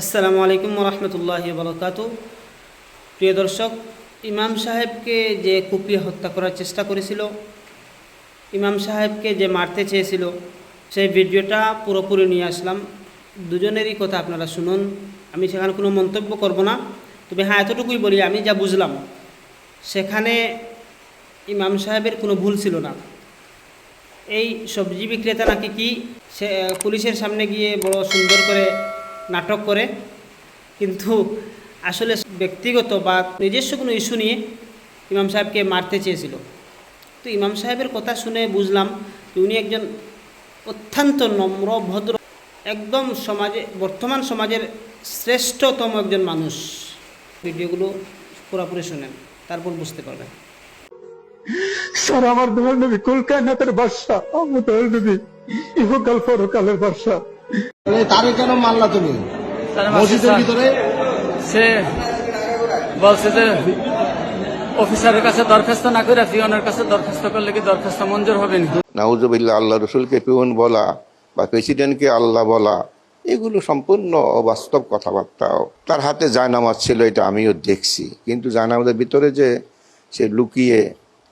আসসালামু আলাইকুম রহমতুল্লাহ বরকাত প্রিয় দর্শক, ইমাম সাহেবকে যে কুপিয়ে হত্যা করার চেষ্টা করেছিল, ইমাম সাহেবকে যে মারতে চেয়েছিল, সেই ভিডিওটা পুরোপুরি নিয়ে আসলাম। দুজনেরই কথা আপনারা শুনুন। আমি সেখানে কোনো মন্তব্য করব না। তবে হ্যাঁ এতটুকুই বলি, আমি যা বুঝলাম, সেখানে ইমাম সাহেবের কোনো ভুল ছিল না। এই সবজি বিক্রেতা নাকি কি, সে পুলিশের সামনে গিয়ে বড় সুন্দর করে নাটক করে। কিন্তু আসলে ব্যক্তিগত বা নিজস্ব কোনো ইস্যু নিয়ে ইমাম সাহেবকে মারতে চেয়েছিল। তো ইমাম সাহেবের কথা শুনে বুঝলাম যে উনি একজন অত্যন্ত নম্র, ভদ্র, একদম সমাজে, বর্তমান সমাজের শ্রেষ্ঠতম একজন মানুষ। ভিডিওগুলো পুরোপুরি শুনেন, তারপর বুঝতে পারবেন। স্যার, আমার দোয়ার নবী কুল কায়নাতের বাদশা আমার দোয়ার নবী ইহকাল পরকালের তাহলে তারে কেন তুমি? মসজিদের ভিতরে? সে বলছে যে অফিসারের কাছে দরখাস্ত না করে পিয়নের কাছে দরখাস্ত করলে কি দরখাস্ত মঞ্জুর হবে না নাউজুবিল্লাহ আল্লাহ রসুলকে পিউন বলা বা প্রেসিডেন্টকে আল্লাহ বলা এগুলো সম্পূর্ণ অবাস্তব কথাবার্তা। তার হাতে জায়নামাজ ছিল এটা আমিও দেখছি। কিন্তু জায়নামাজের ভিতরে যে সে লুকিয়ে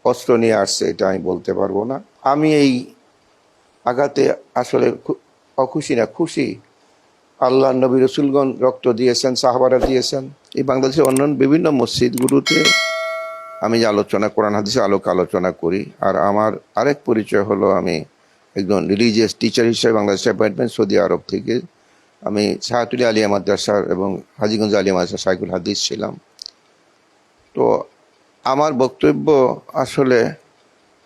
অস্ত্র নিয়ে আসছে এটা আমি বলতে পারব না। আমি এই আঘাতে আসলে খু- অখুশি না, খুশি। আল্লাহ নবী রসুলগণ রক্ত দিয়েছেন, সাহাবারা দিয়েছেন। এই বাংলাদেশের অন্যান্য বিভিন্ন মসজিদগুলোতে আমি যে আলোচনা, কোরআন হাদিসে আলোক আলোচনা করি। আর আমার আরেক পরিচয় হলো আমি একজন রিলিজিয়াস টিচার হিসেবে বাংলাদেশে অ্যাপয়েন্টমেন্ট সৌদি আরব থেকে। আমি শাহাতুলি আলিয়া মাদ্রাসার এবং হাজিগঞ্জ আলিয়া মাদ্রাসা সাইকুল হাদিস ছিলাম। তো আমার বক্তব্য আসলে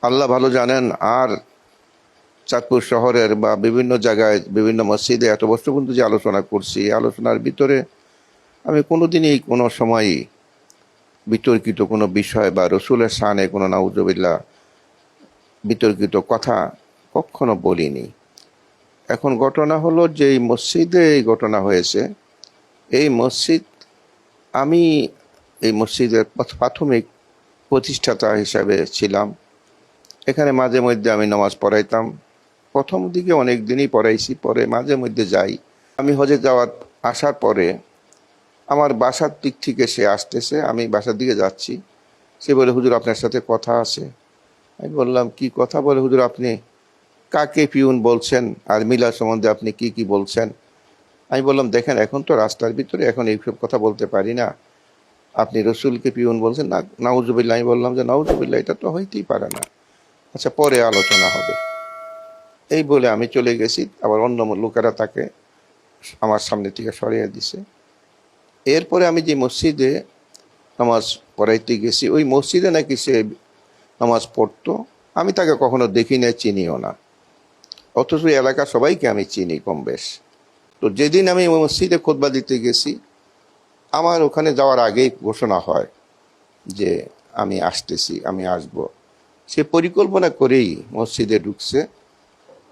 আল্লাহ ভালো জানেন, আর চাঁদপুর শহরের বা বিভিন্ন জায়গায় বিভিন্ন মসজিদে এত বছর পর্যন্ত যে আলোচনা করছি আলোচনার ভিতরে আমি কোনোদিনই কোনো সময়ই বিতর্কিত কোনো বিষয় বা রসুলের সানে কোনো নাউজবিল্লা বিতর্কিত কথা কখনো বলিনি। এখন ঘটনা হলো যে এই মসজিদে এই ঘটনা হয়েছে। এই মসজিদ আমি এই মসজিদের প্রাথমিক প্রতিষ্ঠাতা হিসাবে ছিলাম। এখানে মাঝে মধ্যে আমি নামাজ পড়াইতাম। প্রথম দিকে অনেক দিনই পড়াইছি, পরে মাঝে মধ্যে যাই। আমি হজে যাওয়ার আসার পরে আমার বাসার দিক থেকে সে আসতেছে, আমি বাসার দিকে যাচ্ছি। সে বলে, হুজুর, আপনার সাথে কথা আছে। আমি বললাম, কি কথা? বলে, হুজুর, আপনি কাকে পিউন বলছেন? আর মিলার সম্বন্ধে আপনি কি কি বলছেন? আমি বললাম, দেখেন, এখন তো রাস্তার ভিতরে এখন এইসব কথা বলতে পারি না। আপনি রসুলকে পিউন বলছেন, না নাউজুবিল্লা আমি বললাম যে নাউজুবিল্লা এটা তো হইতেই পারে না। আচ্ছা পরে আলোচনা হবে। এই বলে আমি চলে গেছি। আবার অন্য লোকেরা তাকে আমার সামনে থেকে সরিয়ে দিছে। এরপরে আমি যে মসজিদে নামাজ পড়াইতে গেছি, ওই মসজিদে নাকি সে নামাজ পড়তো। আমি তাকে কখনো দেখি না চিনিও না। অথচ এই এলাকার সবাইকে আমি চিনি কম বেশ তো যেদিন আমি ওই মসজিদে খোদবা দিতে গেছি, আমার ওখানে যাওয়ার আগেই ঘোষণা হয় যে আমি আসতেছি, আমি আসব। সে পরিকল্পনা করেই মসজিদে ঢুকছে।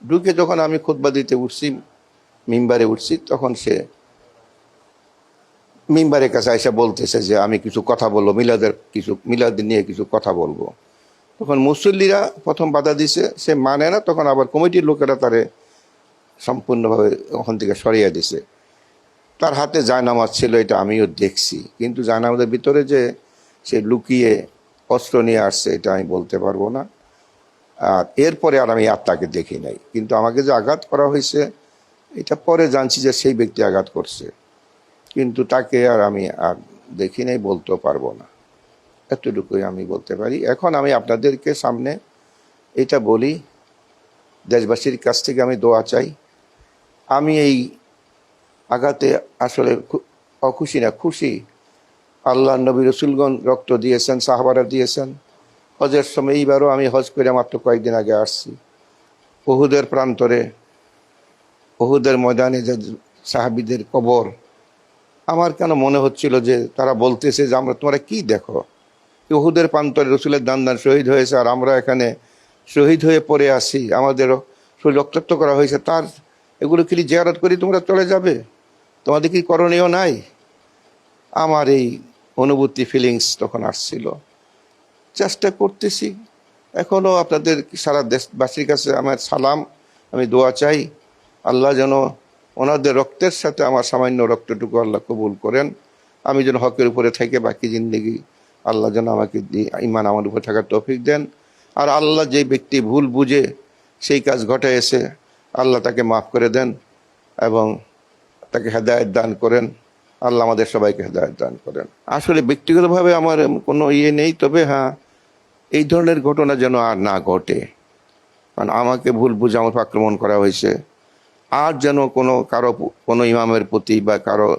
ঢুকে যখন আমি খোদবা দিতে উঠছি, মিম্বারে উঠছি, তখন সে মিম্বারের কাছে এসে বলতেছে যে, আমি কিছু কথা বলব, মিলাদের কিছু মিলাদের নিয়ে কিছু কথা বলব। তখন মুসল্লিরা প্রথম বাধা দিছে, সে মানে না, তখন আবার কমিটির লোকেরা তারে সম্পূর্ণভাবে ওখান থেকে সরিয়ে দিছে। তার হাতে জায়নামাজ ছিল, এটা আমিও দেখছি। কিন্তু জায়নামাজের ভিতরে যে সে লুকিয়ে অস্ত্র নিয়ে আসছে, এটা আমি বলতে পারব না। এরপরে আর আমি আর তাকে দেখি নাই। কিন্তু আমাকে যে আঘাত করা হয়েছে, এটা পরে জানছি যে সেই ব্যক্তি আঘাত করছে। কিন্তু তাকে আর আমি আর দেখি নাই, বলতেও পারব না। এতটুকুই আমি বলতে পারি। এখন আমি আপনাদেরকে সামনে এটা বলি, দেশবাসীর কাছ থেকে আমি দোয়া চাই। আমি এই আঘাতে আসলে অখুশি না, খুশি। আল্লাহ নবী রসুলগণ রক্ত দিয়েছেন, সাহাবারা দিয়েছেন। হজের সময় এইবারও আমি হজ করে মাত্র কয়েকদিন আগে আসছি। বহুদের প্রান্তরে বহুদের ময়দানে যে সাহাবিদের কবর, আমার কেন মনে হচ্ছিল যে তারা বলতেছে যে আমরা তোমরা কি দেখো? ইহুদের প্রান্তরে রসুলের দান দান শহীদ হয়েছে আর আমরা এখানে শহীদ হয়ে পড়ে আসি আমাদেরও রক্তাক্ত করা হয়েছে। তার এগুলো কি জিয়ারত করি তোমরা চলে যাবে? তোমাদের কি করণীয় নাই? আমার এই অনুভূতি ফিলিংস তখন আসছিল। চেষ্টা করতেছি। এখনও আপনাদের সারা দেশবাসীর কাছে আমার সালাম, আমি দোয়া চাই। আল্লাহ যেন ওনাদের রক্তের সাথে আমার সামান্য রক্তটুকু আল্লাহ কবুল করেন। আমি যেন হকের উপরে থেকে বাকি জিন্দগি আল্লাহ যেন আমাকে ইমান আমার উপরে থাকার তৌফিক দেন। আর আল্লাহ যে ব্যক্তি ভুল বুঝে সেই কাজ ঘটাইছে আল্লাহ তাকে মাফ করে দেন এবং তাকে হেদায়ত দান করেন। আল্লাহ আমাদের সবাইকে হেদায়ত দান করেন। আসলে ব্যক্তিগতভাবে আমার কোনো ইয়ে নেই, তবে হ্যাঁ এই ধরনের ঘটনা যেন আর না ঘটে। কারণ আমাকে ভুল বুঝে আমার আক্রমণ করা হয়েছে। আর যেন কোনো কারও কোনো ইমামের প্রতি বা কারও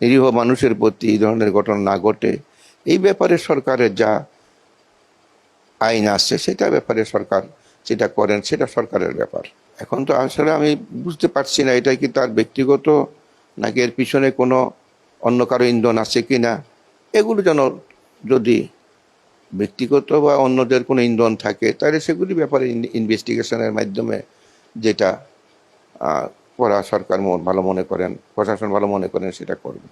নিরীহ মানুষের প্রতি এই ধরনের ঘটনা না ঘটে, এই ব্যাপারে সরকারের যা আইন আছে, সেটা ব্যাপারে সরকার যেটা করেন, সেটা সরকারের ব্যাপার। এখন তো আসলে আমি বুঝতে পারছি না, এটা কি তার ব্যক্তিগত নাকি এর পিছনে কোনো অন্য কারও ইন্ধন আছে কি না এগুলো যেন যদি ব্যক্তিগত বা অন্যদের কোনো ইন্ধন থাকে, তাহলে সেগুলি ব্যাপারে ইনভেস্টিগেশনের মাধ্যমে যেটা করা সরকার ভালো মনে করেন, প্রশাসন ভালো মনে করেন সেটা করবে।